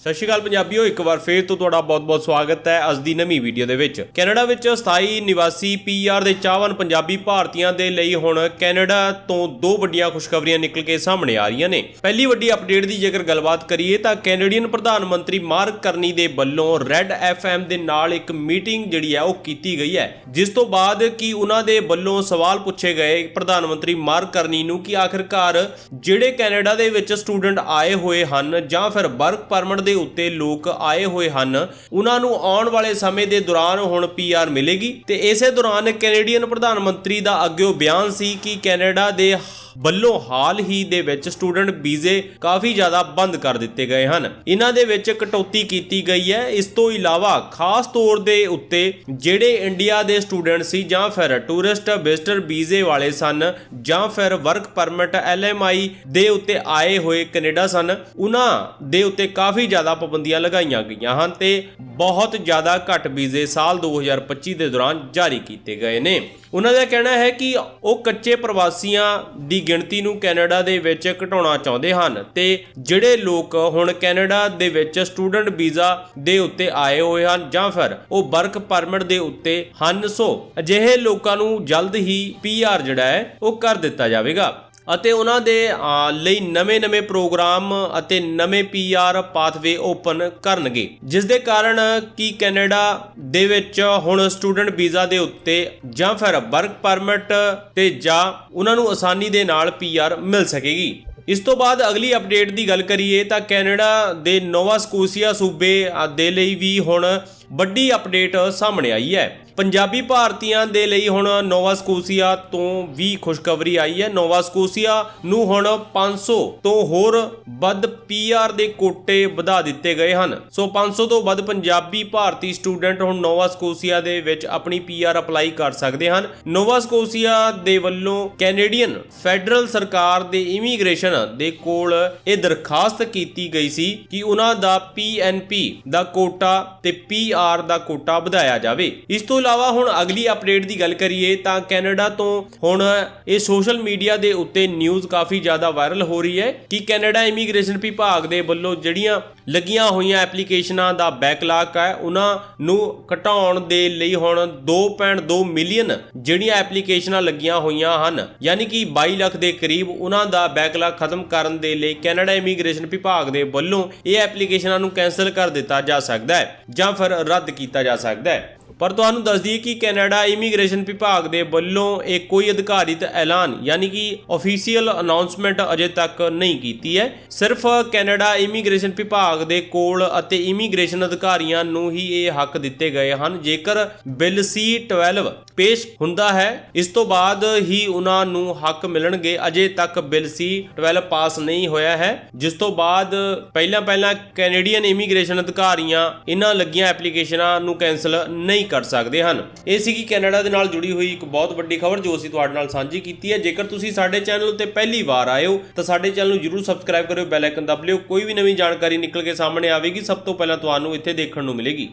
ਸਤਿ ਸ਼੍ਰੀ ਅਕਾਲ ਪੰਜਾਬੀਓ, ਇੱਕ ਵਾਰ ਫੇਰ ਤੋਂ ਤੁਹਾਡਾ ਬਹੁਤ-ਬਹੁਤ ਸਵਾਗਤ ਹੈ ਅੱਜ ਦੀ ਨਵੀਂ ਵੀਡੀਓ ਦੇ ਵਿੱਚ। ਕੈਨੇਡਾ ਵਿੱਚ ਸਥਾਈ ਨਿਵਾਸੀ ਪੀਆਰ ਦੇ ਚਾਹਵਾਨ ਪੰਜਾਬੀ ਭਾਰਤੀਆਂ ਦੇ ਲਈ ਹੁਣ ਕੈਨੇਡਾ ਤੋਂ ਦੋ ਵੱਡੀਆਂ ਖੁਸ਼ਖਬਰੀਆਂ ਨਿਕਲ ਕੇ ਸਾਹਮਣੇ ਆ ਰਹੀਆਂ ਨੇ। ਪਹਿਲੀ ਵੱਡੀ ਅਪਡੇਟ ਦੀ ਜੇਕਰ ਗੱਲਬਾਤ ਕਰੀਏ ਤਾਂ ਕੈਨੇਡੀਅਨ ਪ੍ਰਧਾਨ ਮੰਤਰੀ ਮਾਰਕ ਕਰਨੀ ਦੇ ਵੱਲੋਂ ਰੈੱਡ ਐਫਐਮ ਦੇ ਨਾਲ ਇੱਕ ਮੀਟਿੰਗ ਜਿਹੜੀ ਹੈ ਉਹ ਕੀਤੀ ਗਈ ਹੈ। ਜਿਸ ਤੋਂ ਬਾਅਦ ਕਿ ਉਹਨਾਂ ਦੇ ਵੱਲੋਂ ਸਵਾਲ ਪੁੱਛੇ ਗਏ ਪ੍ਰਧਾਨ ਮੰਤਰੀ ਮਾਰਕ ਕਰਨੀ ਨੂੰ ਕਿ ਆਖਿਰਕਾਰ ਜਿਹੜੇ ਕੈਨੇਡਾ ਦੇ ਵਿੱਚ ਸਟੂਡੈਂਟ ਆਏ ਹੋਏ ਹਨ ਜਾਂ ਫਿਰ ਵਰਕ ਪਰਮਿਟ ਦੇ ਉੱਤੇ ਲੋਕ ਆਏ ਹੋਏ ਹਨ। ਉਹਨਾਂ ਨੂੰ ਆਉਣ ਵਾਲੇ ਸਮੇਂ ਦੇ ਦੌਰਾਨ ਹੁਣ ਪੀਆਰ ਮਿਲੇਗੀ। ਤੇ ਇਸੇ ਦੌਰਾਨ ਕੈਨੇਡੀਅਨ ਪ੍ਰਧਾਨ ਮੰਤਰੀ ਦਾ ਅੱਗੇ ਬਿਆਨ ਸੀ ਕਿ ਕੈਨੇਡਾ ਦੇ ਵੱਲੋਂ ਹਾਲ ਹੀ ਦੇ ਵਿੱਚ ਸਟੂਡੈਂਟ ਵੀਜ਼ੇ ਕਾਫੀ ਜ਼ਿਆਦਾ ਬੰਦ ਕਰ ਦਿੱਤੇ ਗਏ ਹਨ। ਇਹਨਾਂ ਦੇ ਵਿੱਚ ਕਟੌਤੀ ਕੀਤੀ ਗਈ ਹੈ। ਇਸ ਤੋਂ ਇਲਾਵਾ ਖਾਸ ਤੌਰ ਦੇ ਉੱਤੇ ਜਿਹੜੇ ਇੰਡੀਆ ਦੇ ਸਟੂਡੈਂਟ ਸੀ ਜਾਂ ਫਿਰ ਟੂਰਿਸਟ ਵਿਜ਼ਟਰ ਵੀਜ਼ੇ ਵਾਲੇ ਸਨ ਜਾਂ ਫਿਰ ਵਰਕ ਪਰਮਿਟ ਐਲਐਮਆਈ ਦੇ ਉੱਤੇ ਆਏ ਹੋਏ ਕੈਨੇਡਾ ਸਨ, ਉਹਨਾਂ ਦੇ ਉੱਤੇ ਕਾਫੀ ਜ਼ਿਆਦਾ ਪਾਬੰਦੀਆਂ ਲਗਾਈਆਂ ਗਈਆਂ ਹਨ ਤੇ ਬਹੁਤ ਜ਼ਿਆਦਾ ਘੱਟ ਵੀਜ਼ੇ ਸਾਲ 2025 ਦੇ ਦੌਰਾਨ ਜਾਰੀ ਕੀਤੇ ਗਏ ਨੇ। ਉਹਨਾਂ ਦਾ ਕਹਿਣਾ ਹੈ ਕਿ ਉਹ ਕੱਚੇ ਪ੍ਰਵਾਸੀਆਂ ਦੀ ਗਿਣਤੀ ਨੂੰ ਕੈਨੇਡਾ ਦੇ ਵਿੱਚ ਘਟਾਉਣਾ ਚਾਹੁੰਦੇ ਹਨ ਤੇ ਜਿਹੜੇ ਲੋਕ ਹੁਣ ਕੈਨੇਡਾ ਦੇ ਵਿੱਚ ਸਟੂਡੈਂਟ ਵੀਜ਼ਾ ਦੇ ਉੱਤੇ ਆਏ ਹੋਏ ਹਨ ਜਾਂ ਫਿਰ ਉਹ ਵਰਕ ਪਰਮਿਟ ਦੇ ਉੱਤੇ ਹਨ, ਸੋ ਅਜਿਹੇ ਲੋਕਾਂ ਨੂੰ ਜਲਦ ਹੀ ਪੀਆਰ ਜਿਹੜਾ ਹੈ ਉਹ ਕਰ ਦਿੱਤਾ ਜਾਵੇਗਾ। ਅਤੇ ਉਹਨਾਂ ਦੇ ਲਈ ਨਵੇਂ-ਨਵੇਂ ਪ੍ਰੋਗਰਾਮ ਅਤੇ ਨਵੇਂ ਪੀਆਰ ਪਾਥਵੇ ਓਪਨ ਕਰਨਗੇ। ਜਿਸ ਦੇ ਕਾਰਨ ਕੀ ਕੈਨੇਡਾ ਦੇ ਵਿੱਚ ਹੁਣ ਸਟੂਡੈਂਟ ਵੀਜ਼ਾ ਦੇ ਉੱਤੇ ਜਾਂ ਫਿਰ ਵਰਕ ਪਰਮਿਟ ਤੇ ਜਾਂ ਉਹਨਾਂ ਨੂੰ ਆਸਾਨੀ ਦੇ ਨਾਲ ਪੀਆਰ ਮਿਲ ਸਕੇਗੀ। ਇਸ ਤੋਂ ਬਾਅਦ ਅਗਲੀ ਅਪਡੇਟ ਦੀ ਗੱਲ ਕਰੀਏ ਤਾਂ ਕੈਨੇਡਾ ਦੇ ਨੋਵਾ ਸਕੋਸੀਆ ਸੂਬੇ ਦੇ ਲਈ ਵੀ ਹੁਣ ਵੱਡੀ ਅਪਡੇਟ ਸਾਹਮਣੇ ਆਈ ਹੈ। ਪੰਜਾਬੀ ਭਾਰਤੀਆਂ ਦੇ ਲਈ ਹੁਣ ਨੋਵਾ ਸਕੋਸੀਆ ਤੋਂ ਵੀ ਖੁਸ਼ਖਬਰੀ ਆਈ ਹੈ। ਨੋਵਾ ਸਕੋਸੀਆ ਨੂੰ ਹੁਣ 500 ਤੋਂ ਹੋਰ ਵੱਧ ਪੀਆਰ ਦੇ ਕੋਟੇ ਵਧਾ ਦਿੱਤੇ ਗਏ ਹਨ। ਸੋ 500 ਤੋਂ ਵੱਧ ਪੰਜਾਬੀ ਭਾਰਤੀ ਸਟੂਡੈਂਟ ਹੁਣ ਨੋਵਾ ਸਕੋਸੀਆ ਦੇ ਵਿੱਚ ਆਪਣੀ ਪੀਆਰ ਅਪਲਾਈ ਕਰ ਸਕਦੇ ਹਨ। ਨੋਵਾ ਸਕੋਸੀਆ ਦੇ ਵੱਲੋਂ ਕੈਨੇਡੀਅਨ ਫੈਡਰਲ ਸਰਕਾਰ ਦੇ ਇਮੀਗ੍ਰੇਸ਼ਨ ਦੇ ਕੋਲ ਇਹ ਦਰਖਾਸਤ ਕੀਤੀ ਗਈ ਸੀ ਕਿ ਉਹਨਾਂ ਦਾ ਪੀਐਨਪੀ ਦਾ ਕੋਟਾ ਤੇ ਪੀਆਰ ਦਾ ਕੋਟਾ ਵਧਾਇਆ ਜਾਵੇ। ਇਸ ਤੋਂ ਇਲਾਵਾ ਹੁਣ ਅਗਲੀ ਅਪਡੇਟ ਦੀ ਗੱਲ ਕਰੀਏ ਤਾਂ ਕੈਨੇਡਾ ਤੋਂ ਹੁਣ ਇਹ ਸੋਸ਼ਲ ਮੀਡੀਆ ਦੇ ਉੱਤੇ ਨਿਊਜ਼ ਕਾਫੀ ਜ਼ਿਆਦਾ ਵਾਇਰਲ ਹੋ ਰਹੀ ਹੈ ਕਿ ਕੈਨੇਡਾ ਇਮੀਗ੍ਰੇਸ਼ਨ ਵਿਭਾਗ ਦੇ ਵੱਲੋਂ ਜਿਹੜੀਆਂ ਲੱਗੀਆਂ ਹੋਈਆਂ ਐਪਲੀਕੇਸ਼ਨਾਂ ਦਾ ਬੈਕਲਾਗ ਹੈ, ਉਹਨਾਂ ਨੂੰ ਘਟਾਉਣ ਦੇ ਲਈ ਹੁਣ 2.2 ਮਿਲੀਅਨ ਜਿਹੜੀਆਂ ਐਪਲੀਕੇਸ਼ਨਾਂ ਲੱਗੀਆਂ ਹੋਈਆਂ ਹਨ। ਯਾਨੀ ਕਿ 22 ਲੱਖ ਦੇ ਕਰੀਬ ਉਹਨਾਂ ਦਾ ਬੈਕਲਾਗ ਖਤਮ ਕਰਨ ਦੇ ਲਈ ਕੈਨੇਡਾ ਇਮੀਗ੍ਰੇਸ਼ਨ ਵਿਭਾਗ ਦੇ ਵੱਲੋਂ ਇਹ ਐਪਲੀਕੇਸ਼ਨਾਂ ਨੂੰ ਕੈਨਸਲ ਕਰ ਦਿੱਤਾ ਜਾ ਸਕਦਾ ਹੈ ਜਾਂ ਫਿਰ ਰੱਦ ਕੀਤਾ ਜਾ ਸਕਦਾ ਹੈ। ਪਰ ਤੁਹਾਨੂੰ ਦੱਸ ਦਈਏ ਕਿ ਕੈਨੇਡਾ ਇਮੀਗ੍ਰੇਸ਼ਨ ਵਿਭਾਗ ਦੇ ਵੱਲੋਂ ਇਹ ਕੋਈ ਅਧਿਕਾਰਿਤ ਐਲਾਨ, ਯਾਨੀ ਕਿ ਅਫੀਸ਼ੀਅਲ ਅਨਾਉਂਸਮੈਂਟ ਅਜੇ ਤੱਕ ਨਹੀਂ ਕੀਤੀ ਹੈ। ਸਿਰਫ ਕੈਨੇਡਾ ਇਮੀਗ੍ਰੇਸ਼ਨ ਵਿਭਾਗ ਦੇ ਕੋਲ ਅਤੇ ਇਮੀਗ੍ਰੇਸ਼ਨ ਅਧਿਕਾਰੀਆਂ ਨੂੰ ਹੀ ਇਹ ਹੱਕ ਦਿੱਤੇ ਗਏ ਹਨ। ਜੇਕਰ ਬਿੱਲ C12 ਪੇਸ਼ ਹੁੰਦਾ ਹੈ, ਇਸ ਤੋਂ ਬਾਅਦ ਹੀ ਉਹਨਾਂ ਨੂੰ ਹੱਕ ਮਿਲਣਗੇ। ਅਜੇ ਤੱਕ ਬਿੱਲ C12 ਪਾਸ ਨਹੀਂ ਹੋਇਆ ਹੈ। ਜਿਸ ਤੋਂ ਬਾਅਦ ਪਹਿਲਾਂ ਪਹਿਲਾਂ ਕੈਨੇਡੀਅਨ ਇਮੀਗ੍ਰੇਸ਼ਨ ਅਧਿਕਾਰੀਆਂ ਇਹਨਾਂ ਲੱਗੀਆਂ ਐਪਲੀਕੇਸ਼ਨਾਂ ਨੂੰ ਕੈਨਸਲ ਨਹੀਂ ਕਰ ਸਕਦੇ ਹਨ। ਇਹ ਸੀਗੀ ਕੈਨੇਡਾ ਦੇ ਨਾਲ ਜੁੜੀ ਹੋਈ ਇੱਕ ਬਹੁਤ ਵੱਡੀ ਖਬਰ ਜੋ ਅਸੀਂ ਤੁਹਾਡੇ ਨਾਲ ਸਾਂਝੀ ਕੀਤੀ ਹੈ। ਜੇਕਰ ਤੁਸੀਂ ਸਾਡੇ ਚੈਨਲ ਉੱਤੇ ਪਹਿਲੀ ਵਾਰ ਆਏ ਹੋ, ਤਾਂ ਸਾਡੇ ਚੈਨਲ ਨੂੰ ਜਰੂਰ ਸਬਸਕ੍ਰਾਈਬ ਕਰਿਓ, ਬੈਲ ਆਈਕਨ ਦਬ ਲਿਓ। ਕੋਈ ਵੀ ਨਵੀਂ ਜਾਣਕਾਰੀ ਨਿਕਲ ਕੇ ਸਾਹਮਣੇ ਆਵੇਗੀ, ਸਭ ਤੋਂ ਪਹਿਲਾਂ ਤੁਹਾਨੂੰ ਇੱਥੇ ਦੇਖਣ ਨੂੰ ਮਿਲੇਗੀ।